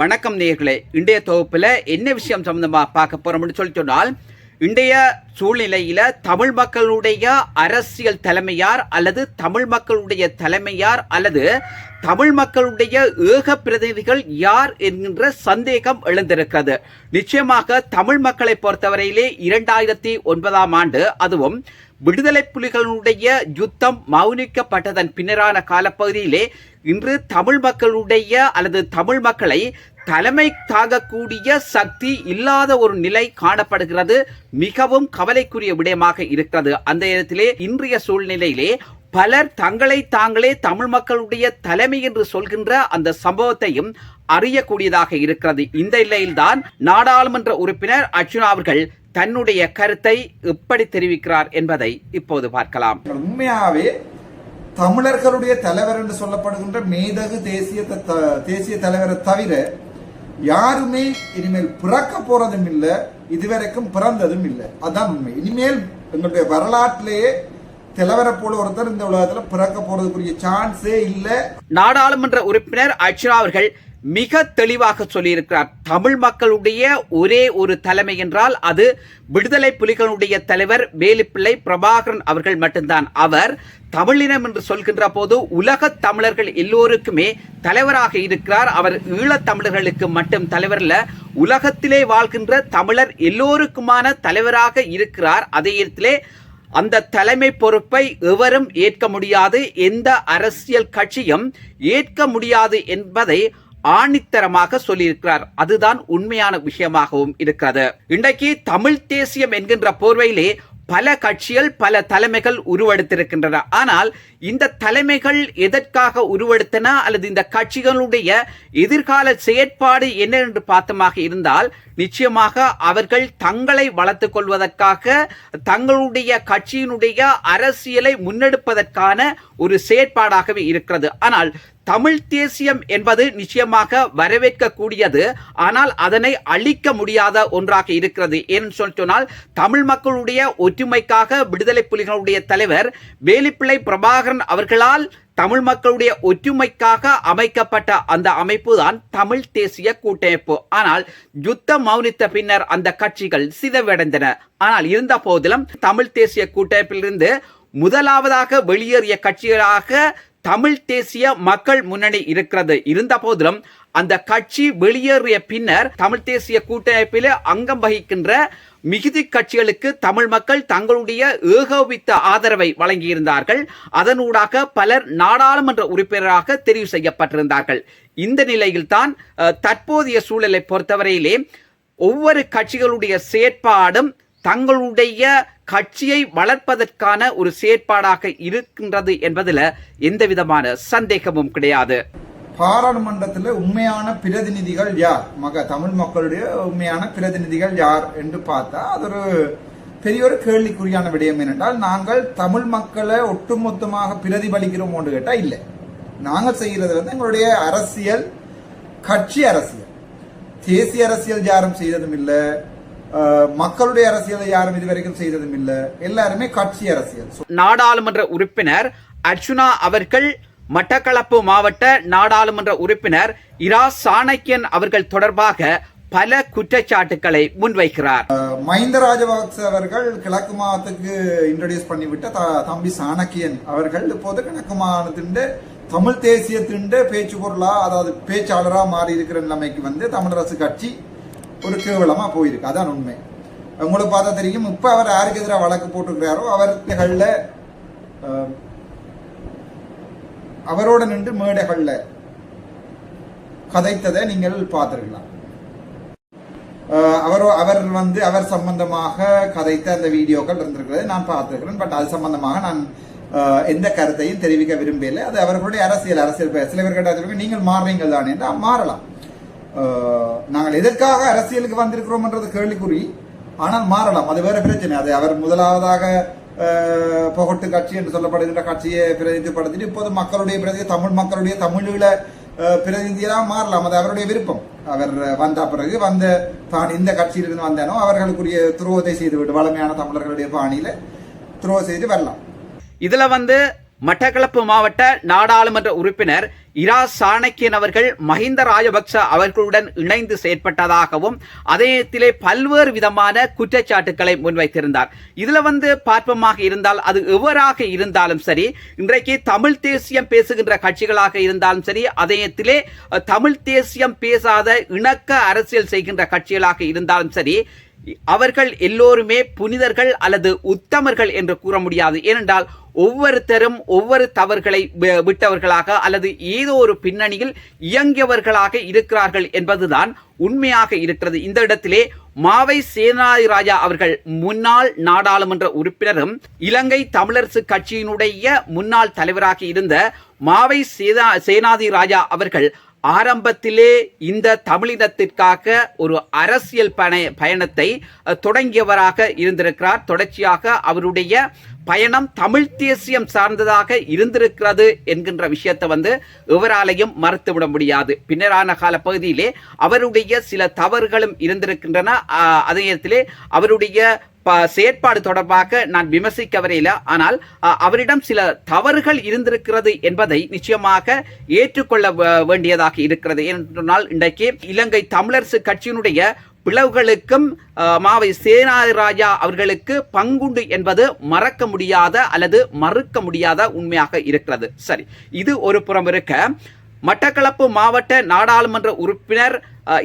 வணக்கம் நேயர்களே. இன்றைய தொகுப்பில் என்ன விஷயம் சம்மந்தமாக பார்க்க போகிறோம்னு சொல்லி சொன்னால் இன்றைய சூழ்நிலையில் தமிழ் மக்களுடைய அரசியல் தலைமையார் அல்லது தமிழ் மக்களுடைய தலைமையார் அல்லது தமிழ் மக்களுடைய ஏக பிரதிநிதிகள் யார் என்கின்ற சந்தேகம் எழுந்திருக்கிறது. நிச்சயமாக தமிழ் மக்களை பொறுத்தவரையிலே இரண்டாயிரத்தி ஒன்பதாம் ஆண்டு அதுவும் விடுதலை புலிகளுடைய யுத்தம் மௌனிக்கப்பட்டதன் பின்னரான காலப்பகுதியிலே இன்று தமிழ் மக்களுடைய அல்லது தமிழ் மக்களை தலைமை தாங்கக்கூடிய சக்தி இல்லாத ஒரு நிலை காணப்படுகிறது. மிகவும் கவலைக்குரிய விடயமாக இருக்கிறது. அந்த இடத்திலே இன்றைய சூழ்நிலையிலே பலர் தங்களை தாங்களே தமிழ் மக்களுடைய தலைமை என்று சொல்கின்ற அந்த சம்பவத்தையும் அறியக்கூடியதாக இருக்கிறது. இந்த நிலையில்தான் நாடாளுமன்ற உறுப்பினர் அர்ஜுனா அவர்கள் தன்னுடைய கருத்தை எப்படி தெரிவிக்கிறார் என்பதை இப்போது பார்க்கலாம். உண்மையாவே தமிழர்களுடைய தலைவர் என்று சொல்லப்படுகின்ற மேதகு தேசிய தேசிய தலைவரை தவிர யாருமே இனிமேல் பிறக்க போறதும் இல்ல இதுவரைக்கும் பிறந்ததும் இல்லை. அதான் உண்மை. இனிமேல் எங்களுடைய வரலாற்றிலேயே தலைவரை போல ஒருத்தர் இந்த உலகத்துல பிறக்க போறதுக்குரிய சான்ஸே இல்லை. நாடாளுமன்ற உறுப்பினர் அர்ச்சுனா அவர்கள் மிக தெளிவாக சொல்லியிருக்கிறார். தமிழ் மக்களுடைய ஒரே ஒரு தலைமை என்றால் அது விடுதலை புலிகளுடைய தலைவர் வேலுப்பிள்ளை பிரபாகரன் அவர்கள் மட்டும்தான். அவர் தமிழினம் என்று சொல்கின்ற போது உலக தமிழர்கள் எல்லோருக்குமே தலைவராக இருக்கிறார். அவர் ஈழத் தமிழர்களுக்கு மட்டும் தலைவர் உலகத்திலே வாழ்கின்ற தமிழர் எல்லோருக்குமான தலைவராக இருக்கிறார். அதே இடத்திலே அந்த தலைமை பொறுப்பை எவரும் ஏற்க முடியாது. எந்த அரசியல் கட்சியும் ஏற்க முடியாது என்பதை ஆணித்தரமாக சொல்லியிருக்கிறார். அதுதான் உண்மையான விஷயமாகவும் இருக்கிறது. இன்றைக்கு தமிழ் தேசியம் என்கின்ற போர்வையிலே பல கட்சிகள் பல தலைமைகள் உருவெடுத்திருக்கின்றன. ஆனால் இந்த தலைமைகள் எதற்காக உருவெடுத்தன? அல்லது இந்த கட்சிகளுடைய எதிர்கால செயற்பாடு என்ன என்று பார்த்தமாக இருந்தால் நிச்சயமாக அவர்கள் தங்களை வளர்த்து கொள்வதற்காக தங்களுடைய கட்சியினுடைய அரசியலை முன்னெடுப்பதற்கான ஒரு செயற்பாடாகவே இருக்கிறது. ஆனால் தமிழ் தேசியம் என்பது நிச்சயமாக வரவேற்கக்கூடியது ஆனால் அதனை அழிக்க முடியாத ஒன்றாக இருக்கிறது. ஏன்னு சொல்லி சொன்னால் தமிழ் மக்களுடைய ஒற்றுமைக்காக விடுதலை புலிகளுடைய தலைவர் வேலிப்பிள்ளை பிரபாகரன் அவர்களால் தமிழ் மக்களுடைய ஒற்றுமைக்காக அமைக்கப்பட்ட அந்த அமைப்பு தான் தமிழ் தேசிய கூட்டமைப்பு. ஆனால் யுத்தம் மௌனித்த பின்னர் அந்த கட்சிகள் சிதவடைந்தன. ஆனால் இருந்த போதிலும் தமிழ் தேசிய கூட்டமைப்பிலிருந்து முதலாவதாக வெளியேறிய கட்சிகளாக தமிழ் தேசிய மக்கள் முன்னணி இருக்கிறது. இருந்த போதிலும் அந்த கட்சி வெளியேறிய பின்னர் தமிழ் தேசிய கூட்டமைப்பில் அங்கம் வகிக்கின்ற மிகுதி கட்சிகளுக்கு தமிழ் மக்கள் தங்களுடைய ஏகோபித்த ஆதரவை வழங்கியிருந்தார்கள். அதனூடாக பலர் நாடாளுமன்ற உறுப்பினராக தெரிவு செய்யப்பட்டிருந்தார்கள். இந்த நிலையில்தான் தற்போதைய சூழலை பொறுத்தவரையிலே ஒவ்வொரு கட்சிகளுடைய செயற்பாடும் தங்களுடைய கட்சியை வளர்ப்பதற்கான ஒரு செயற்பாடாக இருக்கின்றது என்பதில் எந்த விதமான சந்தேகமும் கிடையாது. பாராளுமன்றத்தில் உண்மையான பிரதிநிதிகள் யார்? மக தமிழ் மக்களுடைய உண்மையான பிரதிநிதிகள் யார் என்று பார்த்தா அது ஒரு பெரிய ஒரு கேள்விக்குறியான விடயம் என்னென்றால் நாங்கள் தமிழ் மக்களை ஒட்டுமொத்தமாக பிரதிபலிக்கிறோம் என்று கேட்டால் இல்லை. நாங்கள் செய்கிறது வந்து எங்களுடைய அரசியல் கட்சி அரசியல். தேசிய அரசியல் யாரும் செய்ததும் இல்லை. மக்களுடைய அரசியலை யாரும் இதுவரைக்கும் செய்ததும் இல்லை. எல்லாருமே கட்சி அரசியல். நாடாளுமன்ற உறுப்பினர் அர்ச்சுனா அவர்கள் மட்டக்களப்பு மாவட்ட நாடாளுமன்ற உறுப்பினர் இரா சாணக்கியன் அவர்கள் தொடர்பாக பல குற்றச்சாட்டுக்களை முன்வைக்கிறார். மஹிந்த ராஜபக்ச அவர்கள் கிழக்கு மாகாணத்துக்கு இன்ட்ரடியூஸ் பண்ணிவிட்ட தம்பி சாணக்கியன் அவர்கள் இப்போது கிழக்கு மாகாணத்தின் தமிழ் தேசியத்தின் பேச்சு பொருளா அதாவது பேச்சாளரா மாறி இருக்கிற நிலைமைக்கு வந்து தமிழரசு கட்சி ஒரு கேவலமாக போயிருக்கு. அதான் உண்மை. உங்களுக்கு பார்த்தா தெரியும் இப்போ அவர் யாருக்கு எதிராக வழக்கு போட்டுக்கிறாரோ அவர்களில் அஹ், அவரோட நின்று மேடைகளில் கதைத்ததை நீங்கள் பார்த்துருக்கலாம். அஹ் அவர் அவர் வந்து அவர் சம்பந்தமாக கதைத்த அந்த வீடியோக்கள் இருந்திருக்கிறது நான் பார்த்துருக்கிறேன். பட் அது சம்பந்தமாக நான் எந்த கருத்தையும் தெரிவிக்க விரும்பல அது அவர்களுடைய அரசியல் அரசியல் சில பேர் கேட்டால் நீங்கள் மாறுறீங்கள் தான் மாறலாம். நாங்கள் எதற்காக அரசியலுக்கு வந்திருக்கிறோம்ன்றது கேள்விக்குறி. ஆனால் மாறலாம். அது வேற பிரச்சனை. அது அவர் முதலாவதாக புகட்டு கட்சி என்று சொல்லப்படுகின்ற கட்சியை பிரதிநிதிப்படுத்திட்டு இப்போது மக்களுடைய பிரதி தமிழ் மக்களுடைய தமிழீழ பிரதிநிதியெல்லாம் மாறலாம். அது அவருடைய விருப்பம். அவர் வந்த பிறகு வந்த தான் இந்த கட்சியிலிருந்து வந்தானோ அவர்களுக்குரிய துரோகத்தை செய்துவிட்டு வளமையான தமிழர்களுடைய பாணியில துரோகம் செய்து வரலாம். இதுல வந்து மட்டக்களப்பு மாவட்ட நாடாளுமன்ற உறுப்பினர் இரா சாணக்கியன் அவர்கள் மஹிந்த ராஜபக்ச அவர்களுடன் இணைந்து செயற்பட்டதாகவும் அதே நேரத்திலே பல்வேறு விதமான குற்றச்சாட்டுக்களை முன்வைத்திருந்தார். இதுல வந்து பார்ப்பமாக இருந்தால் அது எவராக இருந்தாலும் சரி இன்றைக்கு தமிழ் தேசியம் பேசுகின்ற கட்சிகளாக இருந்தாலும் சரி அதே நேரத்திலே தமிழ் தேசியம் பேசாத இணக்க அரசியல் செய்கின்ற கட்சிகளாக இருந்தாலும் சரி அவர்கள் எல்லோருமே புனிதர்கள் அல்லது உத்தமர்கள் என்று கூற முடியாது. ஏனென்றால் ஒவ்வொருத்தரும் ஒவ்வொரு தவறுகளை விட்டவர்களாக அல்லது ஏதோ ஒரு பின்னணியில் இயங்கியவர்களாக இருக்கிறார்கள் என்பதுதான் உண்மையாக இருக்கிறது. இந்த இடத்திலே மாவை சேனாதி ராஜா அவர்கள் முன்னாள் நாடாளுமன்ற உறுப்பினரும் இலங்கை தமிழரசு கட்சியினுடைய முன்னாள் தலைவராக இருந்த மாவை சேனா சேனாதி ராஜா அவர்கள் ஆரம்பத்திலே இந்த தமிழினத்திற்காக ஒரு அரசியல் பய பயணத்தை தொடங்கியவராக இருந்திருக்கிறார். தொடர்ச்சியாக அவருடைய பயணம் தமிழ் தேசியம் சார்ந்ததாக இருந்திருக்கிறது என்கின்ற விஷயத்தை வந்து எவராலையும் மறுத்துவிட முடியாது. பின்னரான கால பகுதியிலே அவருடைய சில தவறுகளும் இருந்திருக்கின்றன. அதே நேரத்திலே அவருடைய செயற்பாடு தொடர்பாக நான் விமர்சிக்க வரையில ஆனால் அவரிடம் சில தவறுகள் இருந்திருக்கிறது என்பதை நிச்சயமாக ஏற்றுக்கொள்ள வேண்டியதாக இருக்கிறது. ஏனென்றால் இன்றைக்கு இலங்கை தமிழரசு கட்சியினுடைய பிளவுகளுக்கும் மாவை சேனாராஜா அவர்களுக்கு பங்குண்டு என்பது மறக்க முடியாத அல்லது மறுக்க முடியாத உண்மையாக இருக்கிறது. சரி இது ஒரு புறம் இருக்க. மட்டக்களப்பு மாவட்ட நாடாளுமன்ற உறுப்பினர்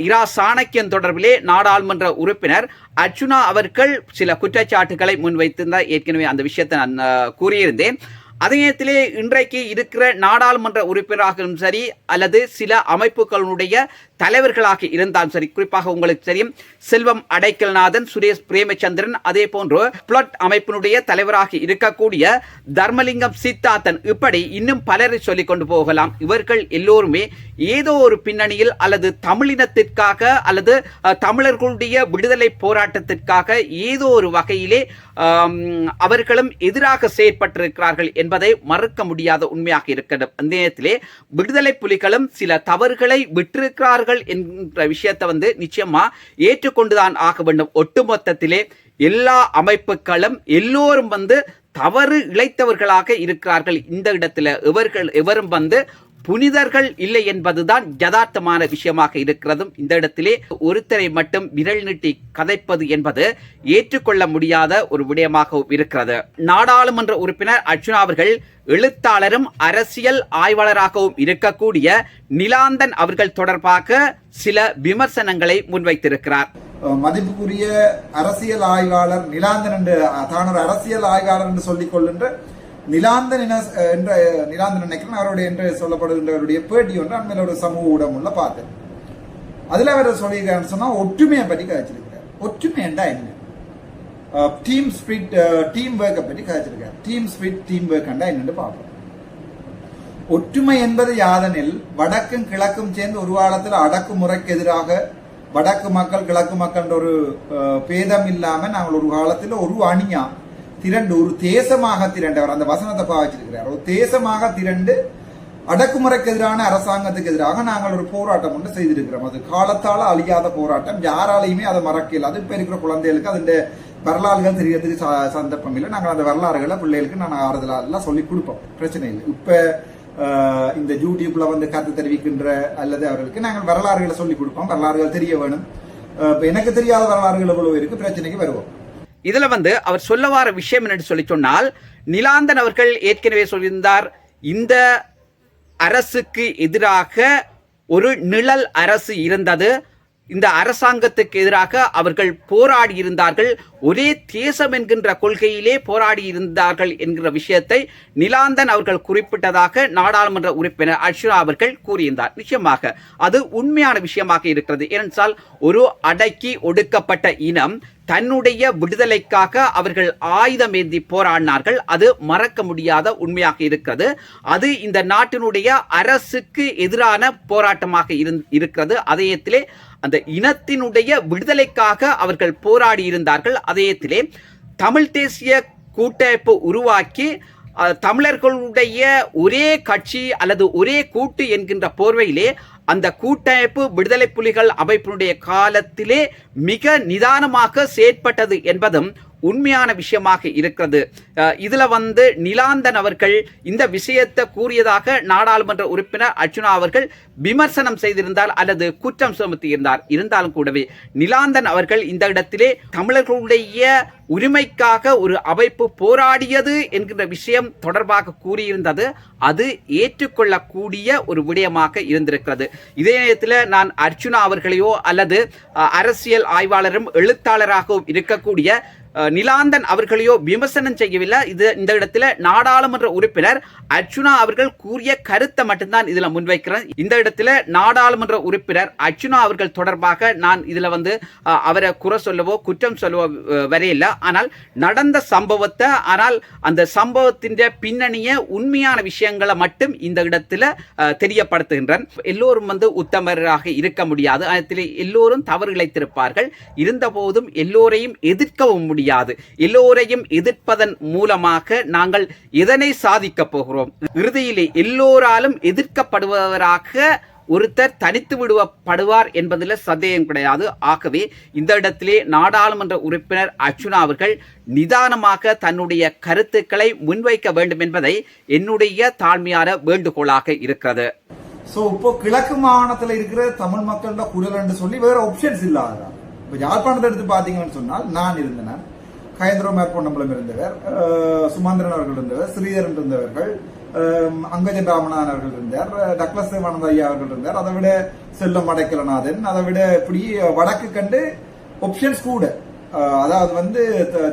இரா சாணக்கியன் தொடர்பிலே நாடாளுமன்ற உறுப்பினர் அர்ஜுனா அவர்கள் சில குற்றச்சாட்டுகளை முன்வைத்திருந்தார். ஏற்கனவே அந்த விஷயத்தை நான் கூறியிருந்தேன். அதே நேரத்திலே இன்றைக்கு இருக்கிற நாடாளுமன்ற உறுப்பினராகவும் சரி அல்லது சில அமைப்புகளுடைய தலைவர்களாக இருந்தாலும் சரி குறிப்பாக உங்களுக்கு தெரியும் செல்வம் அடைக்கல்நாதன் சுரேஷ் பிரேமச்சந்திரன் அதே போன்று பிளட் அமைப்பினுடைய தலைவராக இருக்கக்கூடிய தர்மலிங்கம் சித்தார்த்தன் இப்படி இன்னும் பலரை சொல்லிக் கொண்டு போகலாம். இவர்கள் எல்லோருமே ஏதோ ஒரு பின்னணியில் அல்லது தமிழினத்திற்காக அல்லது தமிழர்களுடைய விடுதலை போராட்டத்திற்காக ஏதோ ஒரு வகையிலே அவர்களும் எதிராக செயற்பட்டிருக்கிறார்கள் என்பதை மறுக்க முடியாத உண்மையாக இருக்கிறது அந்த நேரத்திலே விடுதலை புலிகளும் சில தவறுகளை விட்டிருக்கிறார்கள் என்ற விஷயத்தை வந்து நிச்சயமா ஏற்றுக்கொண்டுதான் ஆக வேண்டும். ஒட்டுமொத்தத்திலே எல்லா அமைப்புகளும் எல்லோரும் வந்து தவறு இழைத்தவர்களாக இருக்கிறார்கள். இந்த இடத்துல இவர்கள் எவரும் வந்து புனிதர்கள் இல்லை என்பதுதான் யதார்த்தமான விஷயமாக இருக்கிறதும். இந்த இடத்திலே ஒருத்தரை மட்டும் விரல் நீட்டி கதைப்பது என்பது ஏற்றுக்கொள்ள முடியாத ஒரு விடயமாக இருக்கிறது. நாடாளுமன்ற உறுப்பினர் அர்ஜுனா அவர்கள் எழுத்தாளரும் அரசியல் ஆய்வாளராகவும் இருக்கக்கூடிய நிலாந்தன் அவர்கள் தொடர்பாக சில விமர்சனங்களை முன்வைத்திருக்கிறார். மதிப்புக்குரிய அரசியல் ஆய்வாளர் நிலாந்தன் என்று தான் அரசியல் ஆய்வாளர் என்று சொல்லிக் கொள்கின்ற நிலாந்தன் என என்ற நிலாந்தன் நினைக்கிறேன். அவருடைய என்று சொல்லப்படுகின்றவருடைய பேட்டி ஒன்று அண்மையில் ஒரு சமூக ஊடகம்ல பார்த்தேன் அதில் அவர் சொல்லியிருக்காருன்னு சொன்னால் ஒற்றுமையை பற்றி கதைச்சிருக்கிறார். ஒற்றுமை என்றா என்ன? டீம் ஸ்பிரிட் டீம் ஒர்க்கை பற்றி கதைச்சிருக்கார் டீம் ஸ்பிரிட் டீம் ஒர்க் என்றா என்னென்று பார்ப்போம். ஒற்றுமை என்பது யாதெனில் வடக்கும் கிழக்கும் சேர்ந்து ஒரு காலத்தில் அடக்குமுறைக்கு எதிராக வடக்கு மக்கள் கிழக்கு மக்கள் ஒரு பேதம் இல்லாமல் நாங்கள் ஒரு காலத்தில் ஒரு அணியாக திரண்டு ஒரு தேசமாக திரண்டவர் அந்த வசனத்தை பாவிச்சிருக்கிறார் ஒரு தேசமாக திரண்டு அடக்குமுறைக்கு எதிரான அரசாங்கத்துக்கு எதிராக நாங்கள் ஒரு போராட்டம் ஒன்று செய்திருக்கிறோம். அது காலத்தால் அழியாத போராட்டம். யாராலையுமே அதை மறக்க அது இப்போ இருக்கிற குழந்தைகளுக்கு அதிന്റെ வரலாறுகள் தெரியறதுக்கு ச- சந்தர்ப்பம் இல்லை. நாங்கள் அந்த வரலாறுகளை பிள்ளைகளுக்கு நாங்கள் ஆறுதலா சொல்லி கொடுப்போம். பிரச்சனை இல்லை. இப்போ இந்த யூடியூப்ல வந்து கருத்து தெரிவிக்கின்ற அல்லது அவர்களுக்கு நாங்கள் வரலாறுகளை சொல்லி கொடுப்போம். வரலாறுகள் தெரிய வேணும். இப்போ எனக்கு தெரியாத வரலாறுகள் எவ்வளவு இருக்கு? பிரச்சனைக்கு வருவோம். இதுல வந்து அவர் சொல்ல வர விஷயம் என்னன்னு சொல்லி சொன்னால் நிலாந்தன் அவர்கள் ஏற்கனவே சொல்லியிருந்தார் இந்த அரசுக்கு எதிராக ஒரு நிழல் அரசு இருந்தது. இந்த அரசாங்கத்துக்கு எதிராக அவர்கள் போராடி இருந்தார்கள் ஒரே தேசம் என்கின்ற கொள்கையிலே போராடி இருந்தார்கள் என்கிற விஷயத்தை நிலாந்தன் அவர்கள் குறிப்பிட்டதாக நாடாளுமன்ற உறுப்பினர் அர்ஷுனா அவர்கள் கூறியிருந்தார். நிச்சயமாக அது உண்மையான விஷயமாக இருக்கிறது. ஏனென்றால் ஒரு அடக்கி ஒடுக்கப்பட்ட இனம் தன்னுடைய விடுதலைக்காக அவர்கள் ஆயுதம் ஏந்தி போராடினார்கள். அது மறக்க முடியாத உண்மையாக இருக்கிறது. அது இந்த நாட்டினுடைய அரசுக்கு எதிரான போராட்டமாக இருந்- இருக்கிறது. அதயத்திலே அந்த இனத்தினுடைய விடுதலைக்காக அவர்கள் போராடி இருந்தார்கள். அதயத்திலே தமிழ் தேசிய கூட்டமைப்பு உருவாக்கி தமிழர்களுடைய ஒரே கட்சி அல்லது ஒரே கூட்டு என்கின்ற போர்வையிலே அந்த கூட்டமைப்பு விடுதலை புலிகள் அமைப்பினுடைய காலத்திலே மிக நிதானமாக செயற்பட்டது என்பதும் உண்மையான விஷயமாக இருக்கிறது. இதில் வந்து நிலாந்தன் அவர்கள் இந்த விஷயத்தை கூறியதாக நாடாளுமன்ற உறுப்பினர் அர்ச்சுனா அவர்கள் விமர்சனம் செய்திருந்தார் அல்லது குற்றம் சுமத்தியிருந்தார். இருந்தாலும் கூடவே நிலாந்தன் அவர்கள் இந்த இடத்திலே தமிழர்களுடைய உரிமைக்காக ஒரு அமைப்பு போராடியது என்கிற விஷயம் தொடர்பாக கூறியிருந்தது. அது ஏற்றுக்கொள்ளக்கூடிய ஒரு விடயமாக இருந்திருக்கிறது. இதே நேரத்தில் நான் அர்ச்சுனா அவர்களையோ அல்லது அரசியல் ஆய்வாளரும் எழுத்தாளராகவும் இருக்கக்கூடிய நிலாந்தன் அவர்களையோ விமர்சனம் செய்யவில்லை. இது இந்த இடத்துல நாடாளுமன்ற உறுப்பினர் அர்ச்சுனா அவர்கள் கூறிய கருத்தை மட்டும்தான் இதில் முன்வைக்கிறேன். இந்த இடத்துல நாடாளுமன்ற உறுப்பினர் அர்ச்சுனா அவர்கள் தொடர்பாக நான் இதில் வந்து அவரை குறை சொல்லவோ குற்றம் சொல்லவோ வரையில்லை. ஆனால் நடந்த சம்பவத்தை ஆனால் அந்த சம்பவத்தின் பின்னணிய உண்மையான விஷயங்களை மட்டும் இந்த இடத்துல தெரியப்படுத்துகின்றன. எல்லோரும் வந்து உத்தமராக இருக்க முடியாது. அதில் எல்லோரும் தவறு இழைத்திருப்பார்கள் இருந்தபோதும் எல்லோரையும் எதிர்க்கவும் முடியாது. எல்லோரையும் எதிர்ப்பதன் மூலமாக நாங்கள் எதனை சாதிக்கப் போகிறோம்? இறுதியிலே எல்லோராலும் எதிர்க்கப்படுபவராக ஒருத்தர் தனித்து விடுவப்படுவார் என்பதில் சந்தேகம் கிடையாது. ஆகவே இந்த இடத்திலே நாடாளுமன்ற உறுப்பினர் அர்ஜுனா அவர்கள் நிதானமாக தன்னுடைய கருத்துக்களை முன்வைக்க வேண்டும் என்பதை என்னுடைய தாழ்மையான வேண்டுகோளாக இருக்கிறது. சோ இப்போ கிழக்கு மாகாணத்துல இருக்கிற தமிழ் மக்களோட குரல் என்று சொல்லி வேற ஆப்ஷன்ஸ் இல்லாத இப்போ யாழ்ப்பாணத்தை எடுத்து பாத்தீங்கன்னு சொன்னால் நான் இருந்தேன். கயந்திரம் மேற்பொன்னம்பலம் இருந்தவர் சுமந்திரன் அவர்கள் இருந்தவர் ஸ்ரீதரன் இருந்தவர்கள் அங்கஜன் ராமநாதன் அவர்கள் இருந்தார் டக்ளஸ் தேவானந்த ஐயா அவர்கள் இருந்தார். அதை விட செல்லம் அடைக்கலநாதன் அதை விட இப்படி வடக்கு கண்டு ஒப்ஷன்ஸ் கூட. அதாவது வந்து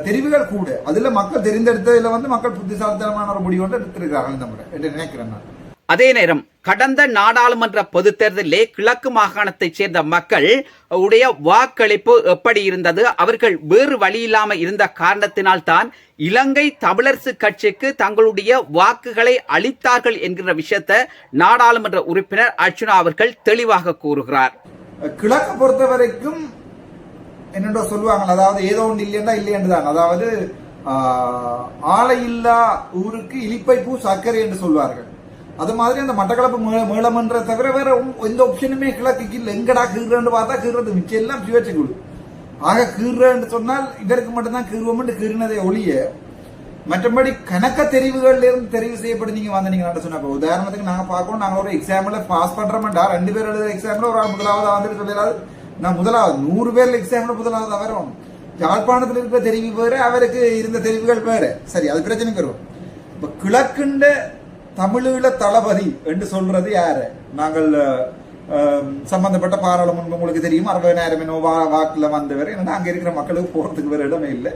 தெரிவுகள் கூட. அதுல மக்கள் தெரிந்தெடுத்ததுல வந்து மக்கள் புத்திசாலித்தனமான ஒரு முடிவு ஒன்று எடுத்திருக்கிறார்கள் இந்த முறை என்று நினைக்கிறேன் நான். அதே நேரம் கடந்த நாடாளுமன்ற பொதுத் தேர்தலிலே கிழக்கு மாகாணத்தைச் சேர்ந்த மக்கள் உடைய வாக்களிப்பு எப்படி இருந்தது? அவர்கள் வேறு வழி இல்லாமல் இருந்த காரணத்தினால் தான் இலங்கை தமிழரசு கட்சிக்கு தங்களுடைய வாக்குகளை அளித்தார்கள் என்கிற விஷயத்தை நாடாளுமன்ற உறுப்பினர் அர்ச்சுனா அவர்கள் தெளிவாக கூறுகிறார். கிழக்க பொறுத்த வரைக்கும் என்னென்றோ சொல்லுவாங்க அதாவது ஏதோ ஒன்று இல்லையா இல்லையென்று தான் அதாவது ஆலையில்லா ஆலை இல்லா ஊருக்கு இலிப்பை பூ சர்க்கரை என்று சொல்வார்கள். அது மாதிரி அந்த மட்டக்களப்பு மேள- மேளமன்ற தவிர வேற எந்த ஆப்ஷனுமே கிழக்கு இல்லை எங்கடா கீறுறன்னு பார்த்தா கீறுறது மிச்சம் எல்லாம் சிவச்சு குழு ஆக கீறுறன்னு சொன்னால் இதற்கு மட்டும்தான் கீறுவோம்னு கீறினதை ஒழிய மற்றபடி கணக்க தெரிவுகள்ல இருந்து தெரிவு செய்யப்பட்டு நீங்க வந்தீங்க சொன்னா இப்ப உதாரணத்துக்கு நாங்க பார்க்கணும் நாங்க ஒரு எக்ஸாம்ல பாஸ் பண்றோம்டா ரெண்டு பேர் எழுதுற எக்ஸாம்ல ஒரு ஆள் முதலாவது வந்துட்டு சொல்லாது நான் முதலாவது நூறு பேர்ல எக்ஸாம்ல முதலாவது வரும் யாழ்ப்பாணத்தில் இருக்கிற தெரிவு வேறு அவருக்கு இருந்த தெரிவுகள் வேறு. சரி அது பிரச்சனைக்கு வரும் இப்போ கிழக்குண்ட தமிழீழ தளபதி என்று சொல்றது யாரு? நாங்கள் சம்பந்தப்பட்ட பாராளுமன்றம் உங்களுக்கு தெரியும். அறுபதாயிரம் என்னோ வா- வாக்குல வந்தவர். ஏன்னா அங்க இருக்கிற மக்களுக்கு போறதுக்கு வேற இடமே இல்லை.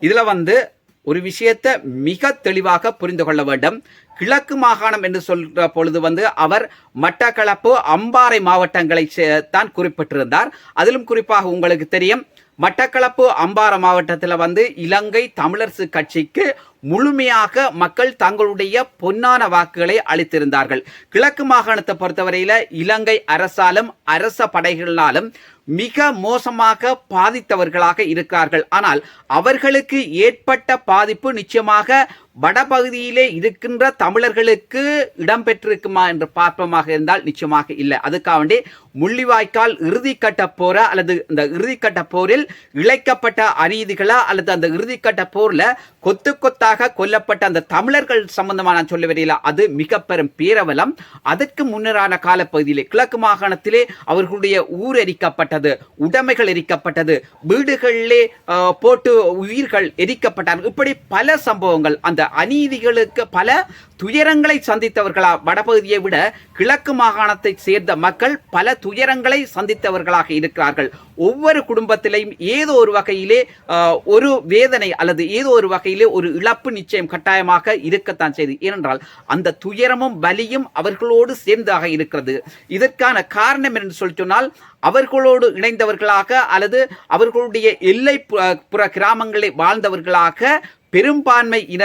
இதுல வந்து ஒரு விஷயத்தை மிக தெளிவாக புரிந்து கொள்ள வேண்டும். கிழக்கு மாகாணம் என்று சொல்ற பொழுது வந்து அவர் மட்டக்களப்பு அம்பாறை மாவட்டங்களை தான் குறிப்பிட்டிருந்தார். அதிலும் குறிப்பாக உங்களுக்கு தெரியும் மட்டக்களப்பு அம்பாறை மாவட்டத்தில் வந்து இலங்கை தமிழரசு கட்சிக்கு முழுமையாக மக்கள் தங்களுடைய பொன்னான வாக்குகளை அளித்திருந்தார்கள். கிழக்கு மாகாணத்தை பொறுத்தவரையில இலங்கை அரசாலும் அரச படைகளினாலும் மிக மோசமாக பாதித்தவர்களாக இருக்கிறார்கள் ஆனால் அவர்களுக்கு ஏற்பட்ட பாதிப்பு நிச்சயமாக வடபகுதியிலே இருக்கின்ற தமிழர்களுக்கு இடம்பெற்றிருக்குமா என்று பார்ப்பமாக இருந்தால் நிச்சயமாக இல்லை. அதுக்காக வேண்டி முள்ளிவாய்க்கால் இறுதிக்கட்ட போர அல்லது இந்த இறுதிக்கட்ட போரில் இழைக்கப்பட்ட அநீதிகளா அல்லது அந்த இறுதிக்கட்ட போர்ல கொத்து கொத்தாக கொல்லப்பட்ட அந்த தமிழர்கள் சம்பந்தமா நான் சொல்ல வரையில. அது மிக பெரும் பேரவலம். அதற்கு முன்னரான காலப்பகுதியிலே கிழக்கு மாகாணத்திலே அவர்களுடைய ஊரரிக்கப்பட்ட எரிக்கப்பட்டது உடைமைகள் எரிக்கப்பட்டது வீடுகளிலே போட்டு உயிர்கள் எரிக்கப்பட்டார்கள். இப்படி பல சம்பவங்கள். அந்த அநீதிகளுக்கு பல துயரங்களை சந்தித்தவர்களா வடபகுதியை விட கிழக்கு மாகாணத்தை சேர்ந்த மக்கள் பல துயரங்களை சந்தித்தவர்களாக இருக்கிறார்கள். ஒவ்வொரு குடும்பத்திலையும் ஏதோ ஒரு வகையிலே ஒரு வேதனை அல்லது ஏதோ ஒரு வகையிலே ஒரு இழப்பு நிச்சயம் கட்டாயமாக இருக்கத்தான் செய்து. ஏனென்றால் அந்த துயரமும் வலியும் அவர்களோடு சேர்ந்தாக இருக்கிறது. இதற்கான காரணம் என்று சொல்லி சொன்னால் அவர்களோடு இணைந்தவர்களாக அல்லது அவர்களுடைய எல்லை புற கிராமங்களில் வாழ்ந்தவர்களாக பெரும்பான்மை இன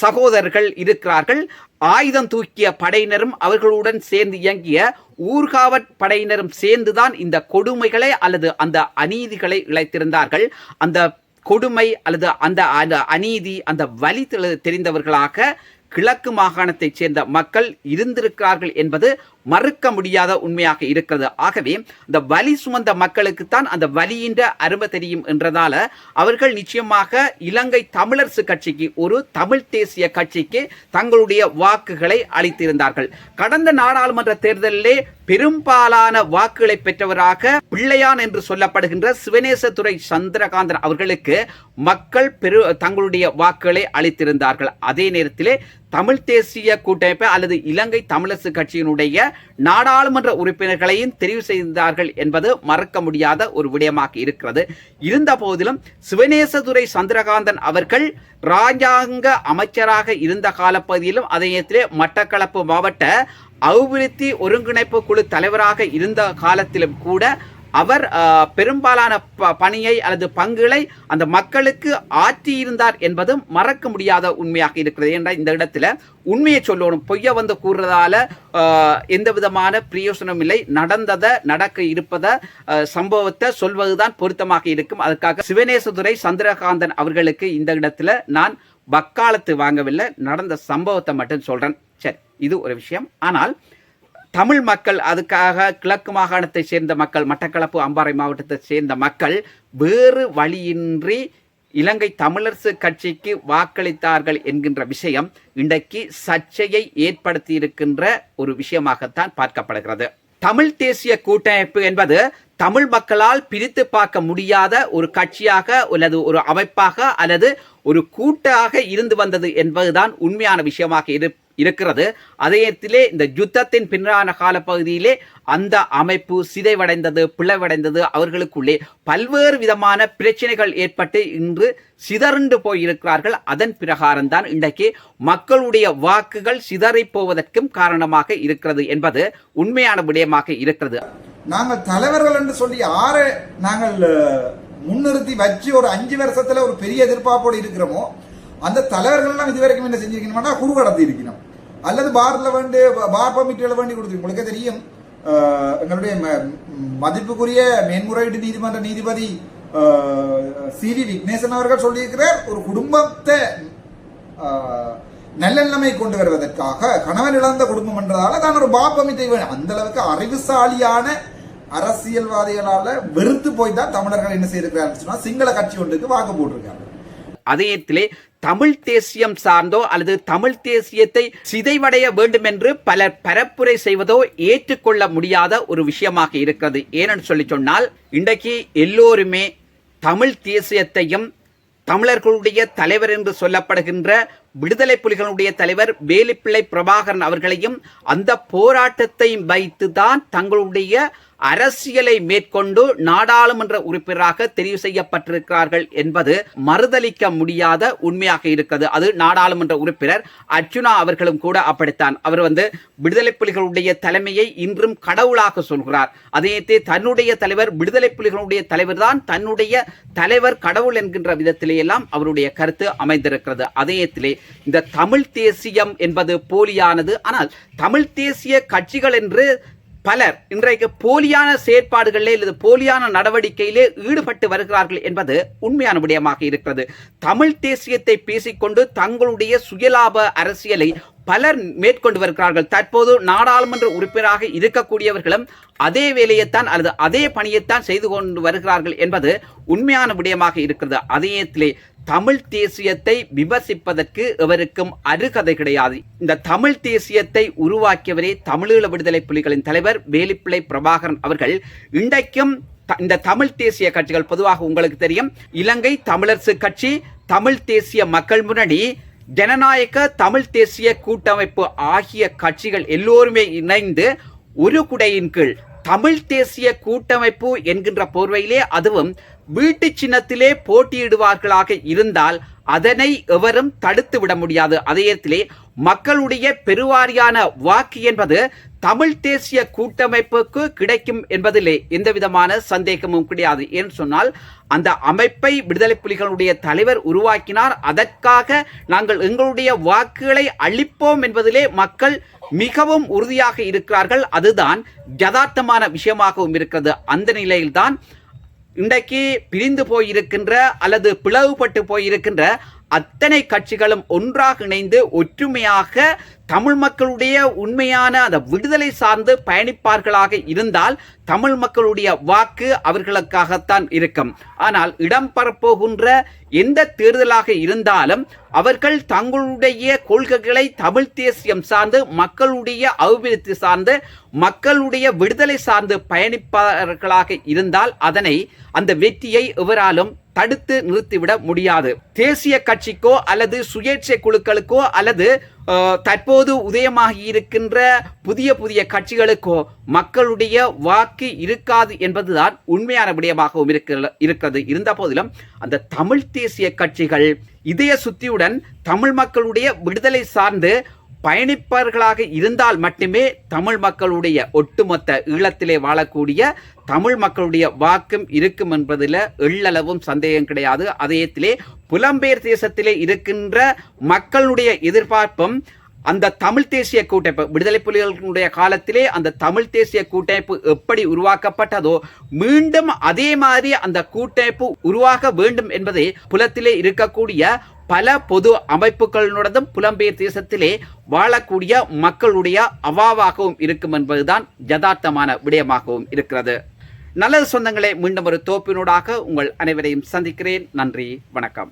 சகோதரர்கள் இருக்கிறார்கள். ஆயுதம் தூக்கிய படையினரும் அவர்களுடன் சேர்ந்து இயங்கிய ஊர்காவற் படையினரும் சேர்ந்துதான் இந்த கொடுமைகளை அல்லது அந்த அநீதிகளை இழைத்திருந்தார்கள். அந்த கொடுமை அல்லது அந்த அந்த அநீதி அந்த வலி தெரிந்தவர்களாக கிழக்கு மாகாணத்தைச் சேர்ந்த மக்கள் இருந்திருக்கிறார்கள் என்பது மறுக்க முடியாத உண்மையாக இருக்கிறது. ஆகவே இந்த வலி சுமந்த மக்களுக்குத்தான் அந்த வலியின்ற அருமை தெரியும் என்றதால அவர்கள் நிச்சயமாக இலங்கை தமிழரசு கட்சிக்கு ஒரு தமிழ் தேசிய கட்சிக்கு தங்களுடைய வாக்குகளை அளித்திருந்தார்கள். கடந்த நாடாளுமன்ற தேர்தலிலே பெரும்பாலான வாக்குகளை பெற்றவராக பிள்ளையான் என்று சொல்லப்படுகின்ற சிவனேசதுரை சந்திரகாந்தன் அவர்களுக்கு மக்கள் பெரு தங்களுடைய வாக்குகளை அளித்திருந்தார்கள். அதே நேரத்திலே தமிழ் தேசிய கூட்டமைப்பு அல்லது இலங்கை தமிழரசு கட்சியினுடைய நாடாளுமன்ற உறுப்பினர்களையும் தெரிவு செய்தார்கள் என்பது மறக்க முடியாத ஒரு விடயமாக இருக்கிறது. இருந்த போதிலும் சிவனேசதுரை சந்திரகாந்தன் அவர்கள் ராஜாங்க அமைச்சராக இருந்த காலப்பகுதியிலும் அதே நேரத்திலே மட்டக்களப்பு மாவட்ட அபிவிருத்தி ஒருங்கிணைப்பு குழு தலைவராக இருந்த காலத்திலும் கூட அவர் பெரும்பாலான ப- பணியை அல்லது பங்குகளை அந்த மக்களுக்கு ஆற்றியிருந்தார் என்பதும் மறக்க முடியாத உண்மையாக இருக்கிறது. என்ற இந்த இடத்துல உண்மையை சொல்லணும். பொய்ய வந்து கூறுறதால எந்த விதமான பிரயோசனம் இல்லை. நடந்ததை நடக்க இருப்பத சம்பவத்தை சொல்வதுதான் பொருத்தமாக இருக்கும். அதுக்காக சிவனேசதுரை சந்திரகாந்தன் அவர்களுக்கு இந்த இடத்துல நான் வக்காலத்து வாங்கவில்லை. நடந்த சம்பவத்தை மட்டும் சொல்றேன். சரி. இது ஒரு விஷயம். ஆனால் தமிழ் மக்கள் அதுக்காக கிழக்கு மாகாணத்தை சேர்ந்த மக்கள் மட்டக்களப்பு அம்பாறை மாவட்டத்தை சேர்ந்த மக்கள் வேறு வழியின்றி இலங்கை தமிழரசு கட்சிக்கு வாக்களித்தார்கள் என்கின்ற விஷயம் இன்றைக்கு சர்ச்சையை ஏற்படுத்தி இருக்கின்ற ஒரு விஷயமாகத்தான் பார்க்கப்படுகிறது. தமிழ் தேசிய கூட்டமைப்பு என்பது தமிழ் மக்களால் பிரித்து பார்க்க முடியாத ஒரு கட்சியாக அல்லது ஒரு அமைப்பாக அல்லது ஒரு கூட்டாக இருந்து வந்தது என்பதுதான் உண்மையான விஷயமாக இரு இருக்கிறது. அதே நேரத்திலே இந்த யுத்தத்தின் பின்னான காலப்பகுதியிலே அந்த அமைப்பு சிதைவடைந்தது பிளவடைந்தது. அவர்களுக்குள்ளே பல்வேறு விதமான பிரச்சனைகள் ஏற்பட்டு இன்று சிதறண்டு போயிருக்கிறார்கள். அதன் பிரகாரம்தான் இன்றைக்கு மக்களுடைய வாக்குகள் சிதறிப் போவதற்கும் காரணமாக இருக்கிறது என்பது உண்மையான விடயமாக இருக்கிறது. நாங்கள் தலைவர்கள் என்று சொல்லி ஆறு நாங்கள் முன்னிறுத்தி வச்சு ஒரு அஞ்சு வருஷத்துல ஒரு பெரிய எதிர்பார்ப்போடு இருக்கிறோமோ அந்த தலைவர்கள் தலைவர்கள்லாம் இதுவரைக்கும் என்ன செஞ்சிருக்கணும்னா குழு கடத்தி இருக்கணும் அல்லது பாரத்தில் வேண்டு பார் பமிட்டியில் வேண்டி கொடுத்துருக்கு உங்களுக்கே தெரியும் எங்களுடைய ம- மதிப்புக்குரிய மேன்முறையீட்டு நீதிமன்ற நீதிபதி சி வி விக்னேசன் அவர்கள் சொல்லியிருக்கிறார் ஒரு குடும்பத்தை ஆஹ், நல்லெண்ணமை கொண்டு வருவதற்காக கணவன் இழந்த குடும்பம் என்றதால தான் ஒரு பாப்பமிட்டை வேணும். அந்த அளவுக்கு அறிவுசாலியான அரசியல்வாதிகளால வெறுத்து போய் தான் தமிழர்கள் என்ன செய்திருக்கிறார்கள் சொன்னா சிங்கள கட்சி ஒன்றுக்கு வாக்கு போட்டிருக்காங்க. அதே நேரத்திலே தமிழ் தேசியம் சார்ந்தோ அல்லது தமிழ் தேசியத்தை சிதைவடைய வேண்டும் என்று பலர் பரப்புரை செய்வதோ ஏற்றுக்கொள்ள முடியாத ஒரு விஷயமாக இருக்கிறது. ஏனென்று சொல்லி சொன்னால் இன்றைக்கு எல்லோருமே தமிழ் தேசியத்தையும் தமிழர்களுடைய தலைவர் என்று சொல்லப்படுகின்ற விடுதலை புலிகளுடைய தலைவர் வேலுப்பிள்ளை பிரபாகரன் அவர்களையும் அந்த போராட்டத்தை வைத்துதான் தங்களுடைய அரசியலை மேற்கொண்டு நாடாளுமன்ற உறுப்பினராக தெரிவு செய்யப்பட்டிருக்கிறார்கள் என்பது மறுதலிக்க முடியாத உண்மையாக இருக்கிறது. அது நாடாளுமன்ற உறுப்பினர் அர்ஜுனா அவர்களும் கூட அப்படித்தான். அவர் வந்து விடுதலை புலிகளுடைய தலைமையை இன்றும் கடவுளாக சொல்கிறார். அதையத்தே தன்னுடைய தலைவர் விடுதலை புலிகளுடைய தலைவர் தான் தன்னுடைய தலைவர் கடவுள் என்கின்ற விதத்திலேயெல்லாம் அவருடைய கருத்து அமைந்திருக்கிறது. அதேத்திலே இந்த தமிழ் தேசியம் என்பது போலியானது. ஆனால் தமிழ் தேசிய கட்சிகள் என்று பலர் இன்றைக்கு போலியான செயற்பாடுகளிலே அல்லது போலியான நடவடிக்கையிலே ஈடுபட்டு வருகிறார்கள் என்பது உண்மையான விடயமாக இருக்கிறது. தமிழ் தேசியத்தை பேசிக்கொண்டு தங்களுடைய சுயலாப அரசியலை பலர் மேற்கொண்டு வருகிறார்கள் தற்போது நாடாளுமன்ற உறுப்பினராக இருக்கக்கூடியவர்களும் அதே வேலையைத்தான் அல்லது அதே பணியைத்தான் செய்து கொண்டு வருகிறார்கள் என்பது உண்மையான விடயமாக இருக்கிறது. அதயத்திலே தமிழ் தேசியத்தை விமர்சிப்பதற்கு எவருக்கும் அருகதை கிடையாது. இந்த தமிழ் தேசியத்தை உருவாக்கியவரே தமிழீழ விடுதலை புலிகளின் தலைவர் வேலிப்பிள்ளை பிரபாகரன் அவர்கள். இன்றைக்கும் த- இந்த தமிழ் தேசிய கட்சிகள் பொதுவாக உங்களுக்கு தெரியும். இலங்கை தமிழரசு கட்சி தமிழ் தேசிய மக்கள் முன்னணி ஜனநாயக தமிழ் தேசிய கூட்டமைப்பு ஆகிய கட்சிகள் எல்லோருமே இணைந்து ஒரு குடையின் கீழ் தமிழ் தேசிய கூட்டமைப்பு என்கின்ற போர்வையிலே அதுவும் வீட்டு சின்னத்திலே போட்டியிடுவார்களாக இருந்தால் அதனை எவரும் தடுத்து விட முடியாது. அதே நேரத்திலே மக்களுடைய பெருவாரியான வாக்கு என்பது தமிழ் தேசிய கூட்டமைப்புக்கு கிடைக்கும் என்பதிலே எந்த விதமான சந்தேகமும் கிடையாது. ஏன் சொன்னால் அந்த அமைப்பை விடுதலை புலிகளுடைய தலைவர் உருவாக்கினார். அதற்காக நாங்கள் எங்களுடைய வாக்குகளை அளிப்போம் என்பதிலே மக்கள் மிகவும் உறுதியாக இருக்கிறார்கள். அதுதான் யதார்த்தமான விஷயமாகவும் இருக்கிறது. அந்த நிலையில்தான் இன்றைக்கு பிரிந்து போயிருக்கின்ற அல்லது பிளவுபட்டு போயிருக்கின்ற அத்தனை கட்சிகளும் ஒன்றாக இணைந்து ஒற்றுமையாக தமிழ் மக்களுடைய உண்மையான அந்த விடுதலை சார்ந்து பயணிப்பார்களாக இருந்தால் தமிழ் மக்களுடைய வாக்கு அவர்களுக்காகத்தான் இருக்கும். ஆனால் இடம் பரப்போகின்ற எந்த தேர்தலாக இருந்தாலும் அவர்கள் தங்களுடைய கொள்கைகளை தமிழ் தேசியம் சார்ந்து மக்களுடைய அபிவிருத்தி சார்ந்து மக்களுடைய விடுதலை சார்ந்து பயணிப்பார்களாக இருந்தால் அதனை அந்த வெற்றியை எவராலும் தடுத்து நிறுத்திவிட முடியாது. தேசிய கட்சிக்கோ அல்லது சுயேட்சை குழுக்களுக்கோ அல்லது தற்போது உதயமாகி இருக்கின்ற புதிய புதிய கட்சிகளுக்கோ மக்களுடைய வாக்கு இருக்காது என்பதுதான் உண்மையான விடயமாகவும் இருக்கிறது. இருந்த போதிலும் அந்த தமிழ் தேசிய கட்சிகள் இதய சுத்தியுடன் தமிழ் மக்களுடைய விடுதலை சார்ந்து பயணிப்பவர்களாக இருந்தால் மட்டுமே தமிழ் மக்களுடைய ஒட்டுமொத்த ஈழத்திலே வாழக்கூடிய தமிழ் மக்களுடைய வாக்கும் இருக்கும் என்பதில் எள்ளளவும் சந்தேகம் கிடையாது. அதயத்திலே புலம்பெயர் தேசத்திலே இருக்கின்ற மக்களுடைய எதிர்பார்ப்பும் அந்த தமிழ் தேசிய கூட்டமைப்பு விடுதலை புலிகளுடைய காலத்திலே அந்த தமிழ் தேசிய கூட்டமைப்பு எப்படி உருவாக்கப்பட்டதோ மீண்டும் அதே மாதிரி அந்த கூட்டமைப்பு உருவாக வேண்டும் என்பதே புலத்திலே இருக்கக்கூடிய பல பொது அமைப்புகளுடன் புலம்பெயர் தேசத்திலே வாழக்கூடிய மக்களுடைய அவாவாகவும் இருக்கும் என்பதுதான் யதார்த்தமான விடயமாகவும் இருக்கிறது. நல்லது சொந்தங்களே மீண்டும் ஒரு தோப்பினூடாக உங்கள் அனைவரையும் சந்திக்கிறேன். நன்றி வணக்கம்.